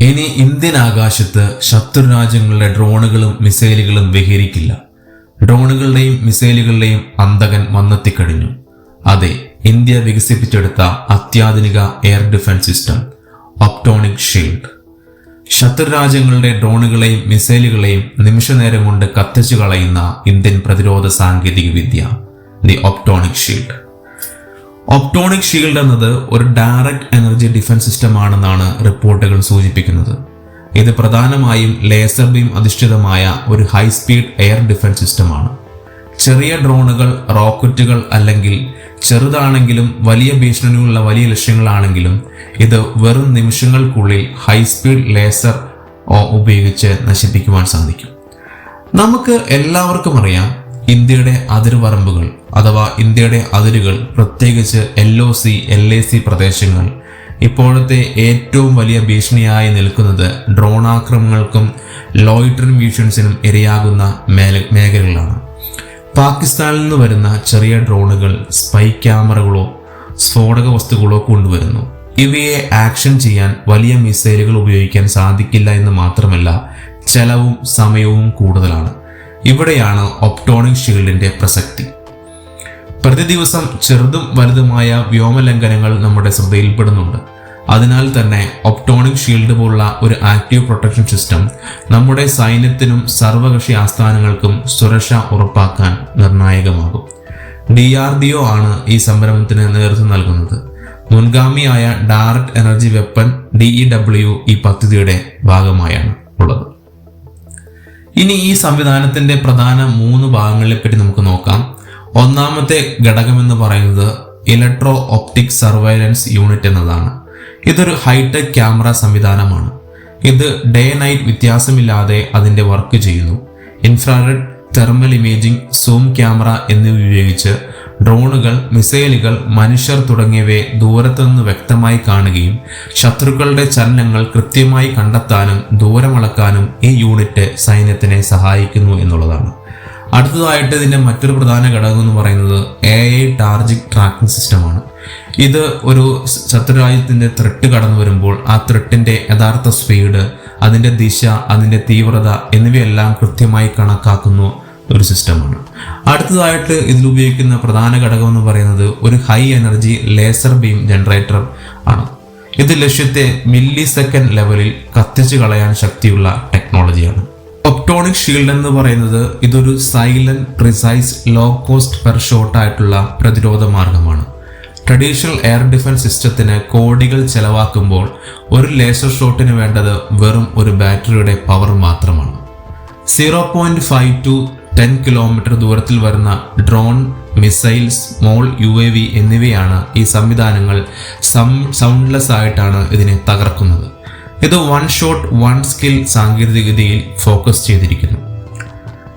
ഇനി ഇന്ത്യൻ ആകാശത്ത് ശത്രു രാജ്യങ്ങളുടെ ഡ്രോണുകളും മിസൈലുകളും വിഹരിക്കില്ല. ഡ്രോണുകളുടെയും മിസൈലുകളുടെയും അന്തകൻ വന്നെത്തിക്കഴിഞ്ഞു. അതെ ഇന്ത്യ വികസിപ്പിച്ചെടുത്ത അത്യാധുനിക air defence system optonic shield. ശത്രു രാജ്യങ്ങളുടെ ഡ്രോണുകളെയും മിസൈലുകളെയും നിമിഷനേരം കൊണ്ട് കത്തിച്ചു കളയുന്ന ഇന്ത്യൻ പ്രതിരോധ സാങ്കേതിക വിദ്യ the optonic shield. Optonic shield എന്നത് ഒരു ഡയറക്റ്റ് എനർജി ഡിഫൻസ് സിസ്റ്റം ആണെന്നാണ് റിപ്പോർട്ടുകൾ സൂചിപ്പിക്കുന്നത്. ഇത് പ്രധാനമായും ലേസർ ബീം അധിഷ്ഠിതമായ ഒരു ഹൈ സ്പീഡ് എയർ ഡിഫൻസ് സിസ്റ്റമാണ് ചെറിയ ഡ്രോണുകൾ റോക്കറ്റുകൾ അല്ലെങ്കിൽ ചെറുതാണെങ്കിലും വലിയ ഭീഷണിയുള്ള വലിയ ലക്ഷ്യങ്ങളാണെങ്കിലും ഇത് വെറും നിമിഷങ്ങൾക്കുള്ളിൽ ഹൈ സ്പീഡ് ലേസർ ഉപയോഗിച്ച് നശിപ്പിക്കുവാൻ സാധിക്കും. നമുക്ക് എല്ലാവർക്കും അറിയാം ഇന്ത്യയുടെ അതിർവരമ്പുകൾ അഥവാ ഇന്ത്യയുടെ അതിരുകൾ പ്രത്യേകിച്ച് L O C L A C പ്രദേശങ്ങൾ. ഇപ്പോഴത്തെ ഏറ്റവും വലിയ ഭീഷണിയായി നിൽക്കുന്നത് ഡ്രോൺ ആക്രമണങ്ങൾക്കും ലോയിറ്ററിംഗ് മിഷൻസിനും ഇരയാകുന്ന മേഖലകളാണ്. പാകിസ്ഥാനിൽ നിന്ന് വരുന്ന ചെറിയ ഡ്രോണുകൾ സ്പൈ ക്യാമറകളോ സ്ഫോടക വസ്തുക്കളോ കൊണ്ടുവരുന്നു. ഇവയെ ആക്ഷൻ ചെയ്യാൻ വലിയ മിസൈലുകൾ ഉപയോഗിക്കാൻ സാധിക്കില്ല എന്ന് മാത്രമല്ല ചെലവും സമയവും കൂടുതലാണ്. ഇവിടെയാണ് ഒപ്റ്റോണിക് ഷീൽഡിന്റെ പ്രസക്തി. പ്രതി ദിവസം ചെറുതും വലുതുമായ വ്യോമലംഘനങ്ങൾ നമ്മുടെ ശ്രദ്ധയിൽപ്പെടുന്നുണ്ട്. അതിനാൽ തന്നെ ഒപ്റ്റോണിക് ഷീൽഡ് പോലുള്ള ഒരു ആക്റ്റീവ് പ്രൊട്ടക്ഷൻ സിസ്റ്റം നമ്മുടെ സൈന്യത്തിനും സർവകക്ഷി ആസ്ഥാനങ്ങൾക്കും സുരക്ഷ ഉറപ്പാക്കാൻ നിർണായകമാകും. ഡി ആർ ഡി ഒ ആണ് ഈ സംരംഭത്തിന് നേതൃത്വം നൽകുന്നത്. മുൻഗാമിയായ direct energy weapon D E W ഈ പദ്ധതിയുടെ ഭാഗമായാണ് ഉള്ളത്. ഇനി ഈ സംവിധാനത്തിന്റെ പ്രധാന മൂന്ന് ഭാഗങ്ങളെ പറ്റി നമുക്ക് നോക്കാം. ഒന്നാമത്തെ ഘടകം എന്ന് പറയുന്നത് ഇലക്ട്രോ ഒപ്റ്റിക് സർവൈലൻസ് യൂണിറ്റ് എന്നതാണ്. ഇതൊരു ഹൈടെക് ക്യാമറ സംവിധാനമാണ്. ഇത് ഡേ നൈറ്റ് വ്യത്യാസമില്ലാതെ അതിന്റെ വർക്ക് ചെയ്യുന്നു. Infrared thermal imaging zoom camera എന്നിവ ഉപയോഗിച്ച് ഡ്രോണുകൾ മിസൈലുകൾ മനുഷ്യർ തുടങ്ങിയവയെ ദൂരത്തുനിന്ന് വ്യക്തമായി കാണുകയും ശത്രുക്കളുടെ ചലനങ്ങൾ കൃത്യമായി കണ്ടെത്താനും ദൂരമളക്കാനും ഈ യൂണിറ്റ് സൈന്യത്തിനെ സഹായിക്കുന്നു എന്നുള്ളതാണ്. അടുത്തതായിട്ട് ഇതിന്റെ മറ്റൊരു പ്രധാന ഘടകം എന്ന് പറയുന്നത് എ ഐ ടാർജിക് ട്രാക്കിംഗ് സിസ്റ്റമാണ്. ഇത് ഒരു ശത്രുരാജ്യത്തിന്റെ ത്രെട്ട് കടന്നു വരുമ്പോൾ ആ ത്രെട്ടിന്റെ യഥാർത്ഥ സ്പീഡ് അതിന്റെ ദിശ അതിന്റെ തീവ്രത എന്നിവയെല്ലാം കൃത്യമായി കണക്കാക്കുന്നു ഒരു സിസ്റ്റമാണ്. അടുത്തതായിട്ട് ഇതിൽ ഉപയോഗിക്കുന്ന പ്രധാന ഘടകം എന്ന് പറയുന്നത് ഒരു high energy laser beam generator ആണ്. ഇത് ലക്ഷ്യത്തെ മില്ലി സെക്കൻഡ് ലെവലിൽ കത്തിച്ചു കളയാൻ ശക്തിയുള്ള ടെക്നോളജിയാണ് ഒപ്റ്റോണിക് ഷീൽഡ് എന്ന് പറയുന്നത് ഇതൊരു silent precise low cost per shot ആയിട്ടുള്ള പ്രതിരോധ മാർഗമാണ്. ട്രഡീഷണൽ എയർ ഡിഫൻസ് സിസ്റ്റത്തിന് കോടികൾ ചെലവാക്കുമ്പോൾ ഒരു ലേസർ ഷോട്ടിന് വേണ്ടത് വെറും ഒരു ബാറ്ററിയുടെ പവർ മാത്രമാണ്. Zero point five to ten kilometre ദൂരത്തിൽ വരുന്ന ഡ്രോൺ മിസൈൽസ് മോൾ യു എ വി എന്നിവയാണ് ഈ സംവിധാനങ്ങൾ സൗണ്ട്ലെസ് ആയിട്ടാണ് ഇതിനെ തകർക്കുന്നത്. ഇത് വൺ ഷോട്ട് വൺ സ്കിൽ സാങ്കേതികതയിൽ ഫോക്കസ് ചെയ്തിരിക്കുന്നു.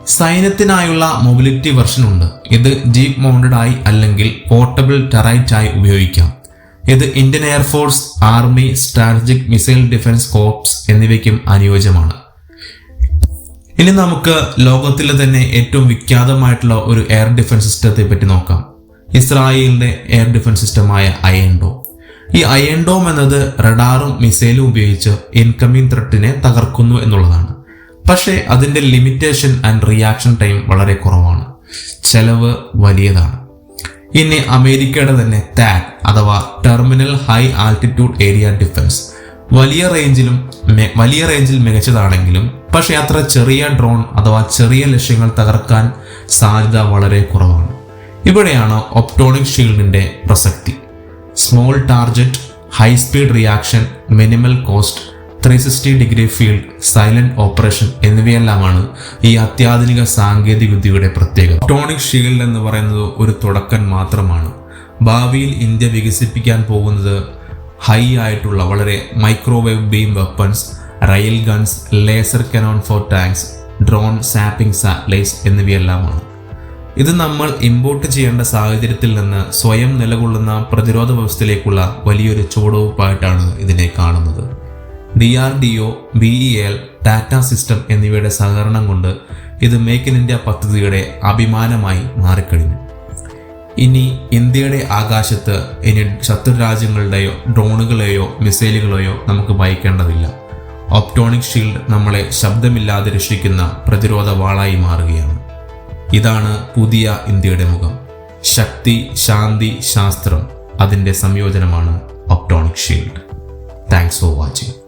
സൈന്യത്തിനായുള്ള മൊബിലിറ്റി വെർഷൻ ഉണ്ട്. ഇത് ജീപ്പ് മൗണ്ടഡ് ആയി അല്ലെങ്കിൽ പോർട്ടബിൾ ടെറൈറ്റ് ആയി ഉപയോഗിക്കാം. ഇത് Indian air force army strategic missile defence corps എന്നിവയ്ക്കും അനുയോജ്യമാണ്. ഇനി നമുക്ക് ലോകത്തിലെ തന്നെ ഏറ്റവും വിഖ്യാതമായിട്ടുള്ള ഒരു എയർ ഡിഫൻസ് സിസ്റ്റത്തെ പറ്റി നോക്കാം. ഇസ്രായേലിന്റെ എയർ ഡിഫൻസ് സിസ്റ്റമായ അയൻഡോ ഈ അയൻഡോം എന്നത് റഡാറും മിസൈലും ഉപയോഗിച്ച് ഇൻകമിംഗ് ത്രെട്ടിനെ തകർക്കുന്നു എന്നുള്ളതാണ്. പക്ഷേ അതിന്റെ ലിമിറ്റേഷൻ ആൻഡ് റിയാക്ഷൻ ടൈം വളരെ കുറവാണ്. ചെലവ് വലിയതാണ്. ഇനി അമേരിക്കയുടെ തന്നെ ടാക് അഥവാ terminal high altitude area defence വലിയ റേഞ്ചിലും വലിയ റേഞ്ചിൽ മികച്ചതാണെങ്കിലും പക്ഷേ അത്ര ചെറിയ ഡ്രോൺ അഥവാ ചെറിയ ലക്ഷ്യങ്ങൾ തകർക്കാൻ സാധ്യത വളരെ കുറവാണ്. ഇവിടെയാണ് ഒപ്റ്റോണിക് ഷീൽഡിന്റെ പ്രസക്തി. Small target high speed reaction minimal cost three sixty degree field silent operation എന്നിവയെല്ലാമാണ് ഈ അത്യാധുനിക സാങ്കേതിക വിദ്യയുടെ പ്രത്യേകത. ഒപ്റ്റോണിക് ഷീൽഡ് എന്ന് പറയുന്നത് ഒരു തുടക്കം മാത്രമാണ്. ഭാവിയിൽ ഇന്ത്യ വികസിപ്പിക്കാൻ പോകുന്നത് ഹൈ ആയിട്ടുള്ള വളരെ microwave beam weapons rail guns laser cannon for tanks drone zapping satellites എന്നിവയെല്ലാമാണ്. ഇത് നമ്മൾ ഇമ്പോർട്ട് ചെയ്യേണ്ട സാഹചര്യത്തിൽ നിന്ന് സ്വയം നിലകൊള്ളുന്ന പ്രതിരോധ വ്യവസ്ഥയിലേക്കുള്ള വലിയൊരു ചുവടുവപ്പായിട്ടാണ് ഇതിനെ കാണുന്നത്. D R D O B E L Tata system എന്നിവയുടെ സഹകരണം കൊണ്ട് ഇത് മേക്ക് ഇൻ ഇന്ത്യ പദ്ധതിയുടെ അഭിമാനമായി മാറിക്കഴിഞ്ഞു. ഇനി ഇന്ത്യയുടെ ആകാശത്ത് ഇനി ശത്രു രാജ്യങ്ങളുടെയോ ഡ്രോണുകളെയോ മിസൈലുകളെയോ നമുക്ക് ഭയക്കേണ്ടതില്ല. ഒപ്റ്റോണിക് ഷീൽഡ് നമ്മളെ ശബ്ദമില്ലാതെ രക്ഷിക്കുന്ന പ്രതിരോധ വാളായി മാറുകയാണ്. ഇതാണ് പുതിയ ഇന്ത്യയുടെ മുഖം. ശക്തി ശാന്തി ശാസ്ത്രം അതിന്റെ സംയോജനമാണ് optonic shield thanks for watching